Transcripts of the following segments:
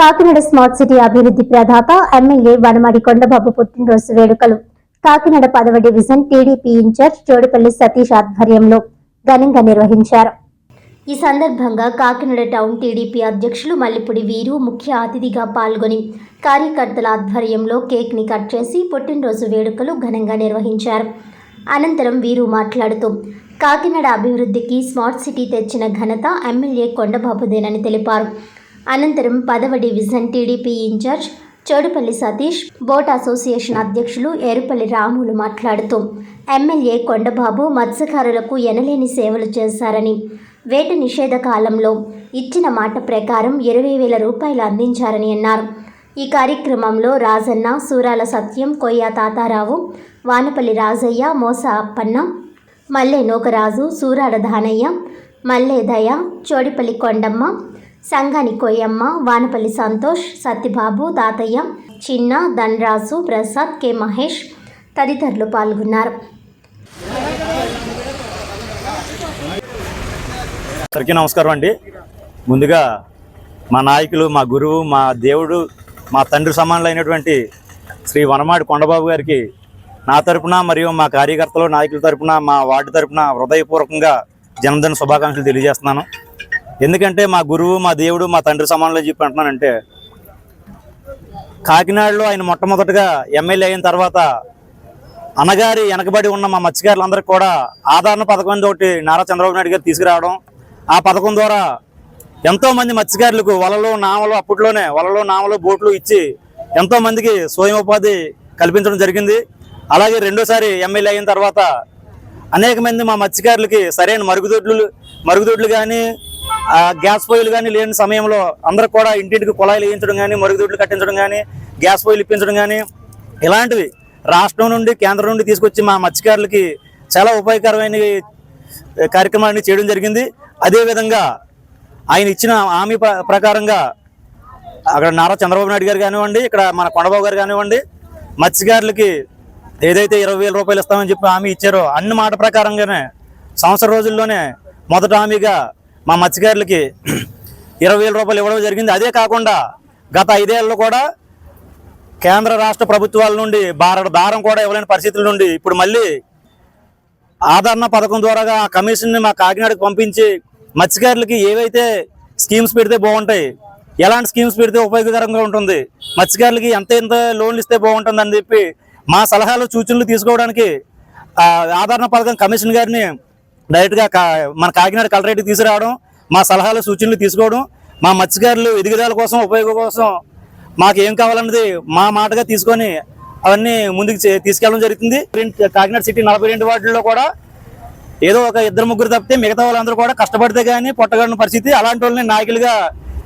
Kakinada smart city అభివృద్ధి ప్రదాత MLA Vanamadi Kondababu పుట్టినరోజు వేడుకలు. కాకినాడ పదవ division TDP incharge Chodupalli Satish ఆధ్వర్యంలో ఘనంగా నిర్వహించారు. ఈ సందర్భంగా కాకినాడ టౌన్ టీడీపీ అధ్యక్షులు మల్లిపూడి వీరు ముఖ్య అతిథిగా పాల్గొని కార్యకర్తల ఆధ్వర్యంలో కేక్ని కట్ చేసి పుట్టినరోజు వేడుకలు ఘనంగా నిర్వహించారు. అనంతరం వీరు మాట్లాడుతూ కాకినాడ అభివృద్ధికి స్మార్ట్ సిటీ తెచ్చిన ఘనత ఎమ్మెల్యే కొండబాబుదేనని తెలిపారు. అనంతరం పదవ division TDP incharge Chodupalli Satish boat association అధ్యక్షులు ఎరుపల్లి రాములు మాట్లాడుతూ ఎమ్మెల్యే కొండబాబు మత్స్యకారులకు ఎనలేని సేవలు చేశారని వేట నిషేధ కాలంలో ఇచ్చిన మాట ప్రకారం ఇరవై వేల రూపాయలు అందించారని అన్నారు. ఈ కార్యక్రమంలో రాజన్న సూరాల సత్యం కొయ్య తాతారావు వానపల్లి రాజయ్య మోస అప్పన్న మల్లె నూకరాజు సూరాడ దానయ్య మల్లె దయ చోడిపల్లి కొండమ్మ సంఘాని కొయ్యమ్మ వానపల్లి సంతోష్ సత్యబాబు తాతయ్య చిన్న ధనరాజు ప్రసాద్ కె మహేష్ తదితరులు పాల్గొన్నారు. అందరికీ నమస్కారం అండి. ముందుగా మా నాయకులు మా గురువు మా దేవుడు మా తండ్రి సమానులైనటువంటి శ్రీ వనమాడి కొండబాబు గారికి నా తరపున మరియు మా కార్యకర్తలు నాయకుల తరపున మా వార్డు తరపున హృదయపూర్వకంగా జన్మదిన శుభాకాంక్షలు తెలియజేస్తున్నాను. ఎందుకంటే మా గురువు మా దేవుడు మా తండ్రి సమానంలో చెప్పి అంటున్నానంటే కాకినాడలో ఆయన మొట్టమొదటిగా ఎమ్మెల్యే అయిన తర్వాత అనగారి వెనకబడి ఉన్న మా మత్స్యకారులందరికీ కూడా ఆదరణ పథకం తోటి నారా చంద్రబాబు నాయుడు గారు తీసుకురావడం ఆ పథకం ద్వారా ఎంతో మంది మత్స్యకారులకు వలలు నామలు అప్పట్లోనే వలలు నామలు బోట్లు ఇచ్చి ఎంతో మందికి స్వయం ఉపాధి కల్పించడం జరిగింది. అలాగే రెండోసారి ఎమ్మెల్యే అయిన తర్వాత అనేక మంది మా మత్స్యకారులకి సరైన మరుగుదొడ్లు మరుగుదొడ్లు కానీ గ్యాస్ పొయ్యిలు కానీ లేని సమయంలో అందరూ కూడా ఇంటింటికి కుళాయిలు వేయించడం కానీ మరుగుదొడ్లు కట్టించడం కానీ గ్యాస్ పొయ్యిలు ఇప్పించడం కానీ ఇలాంటివి రాష్ట్రం నుండి కేంద్రం నుండి తీసుకొచ్చి మా మత్స్యకారులకి చాలా ఉపయోగకరమైన కార్యక్రమాన్ని చేయడం జరిగింది. అదేవిధంగా ఆయన ఇచ్చిన హామీ ప్రకారంగా అక్కడ నారా చంద్రబాబు నాయుడు గారు కానివ్వండి ఇక్కడ మన కొండబాబు గారు కానివ్వండి మత్స్యకారులకి ఏదైతే ఇరవై వేల రూపాయలు ఇస్తామని చెప్పి హామీ ఇచ్చారో అన్ని మాట ప్రకారంగానే సంవత్సర రోజుల్లోనే మొదట హామీగా మా మత్స్యకారులకి ఇరవై వేల రూపాయలు ఇవ్వడం జరిగింది. అదే కాకుండా గత ఐదేళ్ళలో కూడా కేంద్ర రాష్ట్ర ప్రభుత్వాల నుండి భారత దారం కూడా ఇవ్వలేని పరిస్థితుల నుండి ఇప్పుడు మళ్ళీ ఆదరణ పథకం ద్వారా ఆ కమిషన్ని మా కాకినాడకు పంపించి మత్స్యకారులకి ఏవైతే స్కీమ్స్ పెడితే బాగుంటాయి ఎలాంటి స్కీమ్స్ పెడితే ఉపయోగకరంగా ఉంటుంది మత్స్యకారులకి ఎంత ఎంత లోన్లు ఇస్తే బాగుంటుంది అని చెప్పి మా సలహాలు సూచనలు తీసుకోవడానికి ఆదరణ పథకం కమిషన్ గారిని డైరెక్ట్గా కా మన కాకినాడ కలెక్టరేట్కి తీసుకురావడం మా సలహాలు సూచనలు తీసుకోవడం మా మత్స్యకారులు ఎదుగుదల కోసం ఉపయోగం కోసం మాకు ఏం కావాలన్నది మా మాటగా తీసుకొని అవన్నీ ముందుకు చే- తీసుకెళ్ళడం జరుగుతుంది. కాకినాడ సిటీ నలభై రెండు వార్డుల్లో కూడా ఏదో ఒక ఇద్దరు ముగ్గురు తప్పితే మిగతా వాళ్ళందరూ కూడా కష్టపడితే కానీ పొట్టగడిన పరిస్థితి. అలాంటి వాళ్ళని నాయకులుగా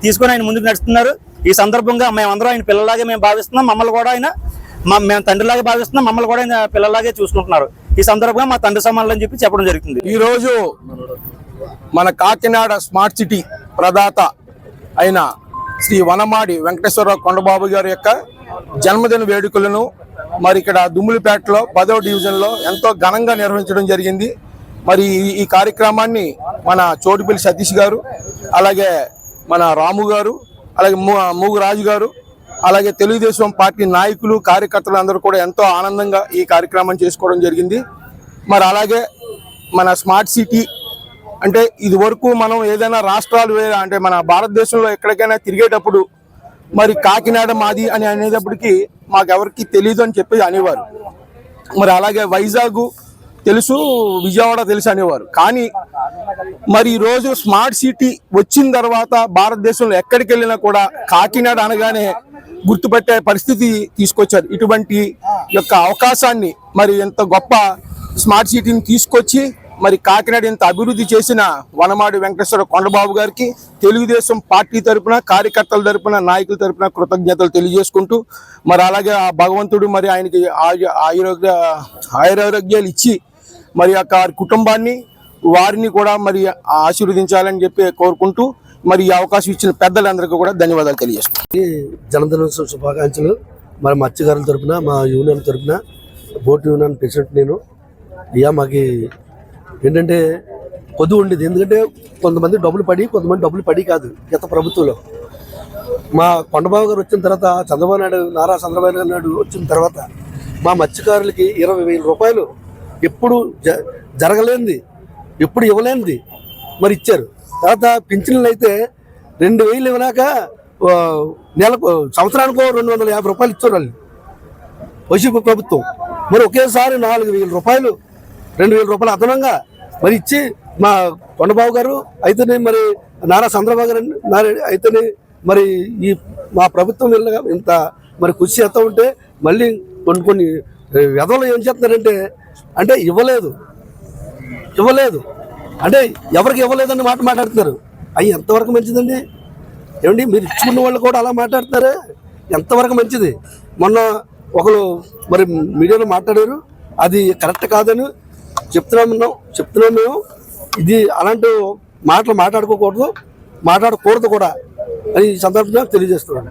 తీసుకొని ఆయన ముందుకు నడుస్తున్నారు. ఈ సందర్భంగా మేమందరం ఆయన పిల్లలాగే మేము భావిస్తున్నాం. మమ్మల్ని కూడా ఆయన మా మేము తండ్రిలాగే భావిస్తున్నాం. మమ్మల్ని కూడా ఆయన పిల్లలాగే చూసుకుంటున్నారు. ఈ సందర్భంగా మా తండ్రి సమానులు అని చెప్పి చెప్పడం జరుగుతుంది రోజు మన కాకినాడ స్మార్ట్ సిటీ ప్రదాత అయిన శ్రీ వనమాడి వెంకటేశ్వరరావు కొండబాబు గారి యొక్క జన్మదిన వేడుకలను మరి ఇక్కడ దుమ్ములపేటలో పదవ డివిజన్లో ఎంతో ఘనంగా నిర్వహించడం జరిగింది. మరి ఈ- ఈ కార్యక్రమాన్ని మన చోటుపల్లి సతీష్ గారు అలాగే మన రాము గారు అలాగే మూ- మూగు రాజు గారు అలాగే తెలుగుదేశం పార్టీ నాయకులు కార్యకర్తలు అందరూ కూడా ఎంతో ఆనందంగా ఈ కార్యక్రమం చేసుకోవడం జరిగింది. మరి అలాగే మన స్మార్ట్ సిటీ అంటే ఇది వరకు మనం ఏదైనా రాష్ట్రాలు వేరే అంటే మన భారతదేశంలో ఎక్కడికైనా తిరిగేటప్పుడు మరి కాకినాడ మాది అని అనేటప్పటికీ మాకెవరికి తెలియదు అని చెప్పి అనేవారు. మరి అలాగే వైజాగ్ తెలుసు విజయవాడ తెలుసు అనేవారు. కానీ మరి ఈ రోజు స్మార్ట్ సిటీ వచ్చిన తర్వాత భారతదేశంలో ఎక్కడికి వెళ్ళినా కూడా కాకినాడ అనగానే గుర్తుపెట్టే పరిస్థితి తీసుకొచ్చారు. ఇటువంటి యొక్క అవకాశాన్ని మరి ఎంత గొప్ప స్మార్ట్ సిటీని తీసుకొచ్చి మరి కాకినాడ ఇంత అభివృద్ధి చేసిన వనమాడి వెంకటేశ్వర కొండబాబు గారికి తెలుగుదేశం పార్టీ తరపున కార్యకర్తల తరపున నాయకుల తరపున కృతజ్ఞతలు తెలియజేసుకుంటూ మరి అలాగే ఆ భగవంతుడు మరి ఆయనకి ఆయు- ఆయురోగ్య ఆయురారోగ్యాలు ఇచ్చి మరి యొక్క కుటుంబాన్ని వారిని కూడా మరి ఆశీర్వదించాలని చెప్పి కోరుకుంటూ మరి ఈ అవకాశం ఇచ్చిన పెద్దలందరికీ కూడా ధన్యవాదాలు తెలియజేస్తున్నాను జనదినోత్సవ శుభాకాంక్షలు. మరి మత్స్యకారుల తరపున మా యూనియన్ తరపున బోట్ యూనియన్ ప్రెసిడెంట్ నేను ఇక మాకు ఏంటంటే కొద్దు ఉండేది. ఎందుకంటే కొంతమంది డబ్బులు పడి కొంతమంది డబ్బులు పడి కాదు గత ప్రభుత్వంలో. మా కొండబాబు గారు వచ్చిన తర్వాత చంద్రబాబు నాయుడు నారా చంద్రబాబు నాయుడు వచ్చిన తర్వాత మా మత్స్యకారులకి ఇరవై వేల రూపాయలు ఎప్పుడు జ జరగలేనిది. ఎప్పుడు ఇవ్వలేనిది. మరి ఇచ్చారు. తర్వాత పింఛన్లు అయితే రెండు వేలు ఇవ్వలేక నెలకు సంవత్సరానికి రెండు వందల యాభై రూపాయలు ఇచ్చారు వాళ్ళు. వైసీపీ ప్రభుత్వం. మరి ఒకేసారి నాలుగు వేల రూపాయలు రెండు వేల రూపాయలు అదనంగా మరి ఇచ్చి మా కొండబాబు గారు అయితేనే మరి నారా చంద్రబాబు గారు నారా అయితేనే మరి ఈ మా ప్రభుత్వం వెళ్ళగా ఇంత మరి కృషి చేస్తూ ఉంటే మళ్ళీ కొన్ని కొన్ని వ్యధలు ఏం చేస్తున్నారంటే అంటే ఇవ్వలేదు. ఇవ్వలేదు. అంటే ఎవరికి ఇవ్వలేదని మాట మాట్లాడుతున్నారు. అవి ఎంతవరకు మంచిదండి? ఏమండి మీరు ఇచ్చుకున్న వాళ్ళు కూడా అలా మాట్లాడుతున్నారా? ఎంతవరకు మంచిది? మొన్న ఒకరు మరి మీడియాలో మాట్లాడారు. అది కరెక్ట్ కాదని చెప్తున్నాం చెప్తున్నాం మేము. ఇది అలాంటి మాటలు మాట్లాడుకోకూడదు మాట్లాడకూడదు కూడా అని ఈ సందర్భంగా తెలియజేస్తున్నాను.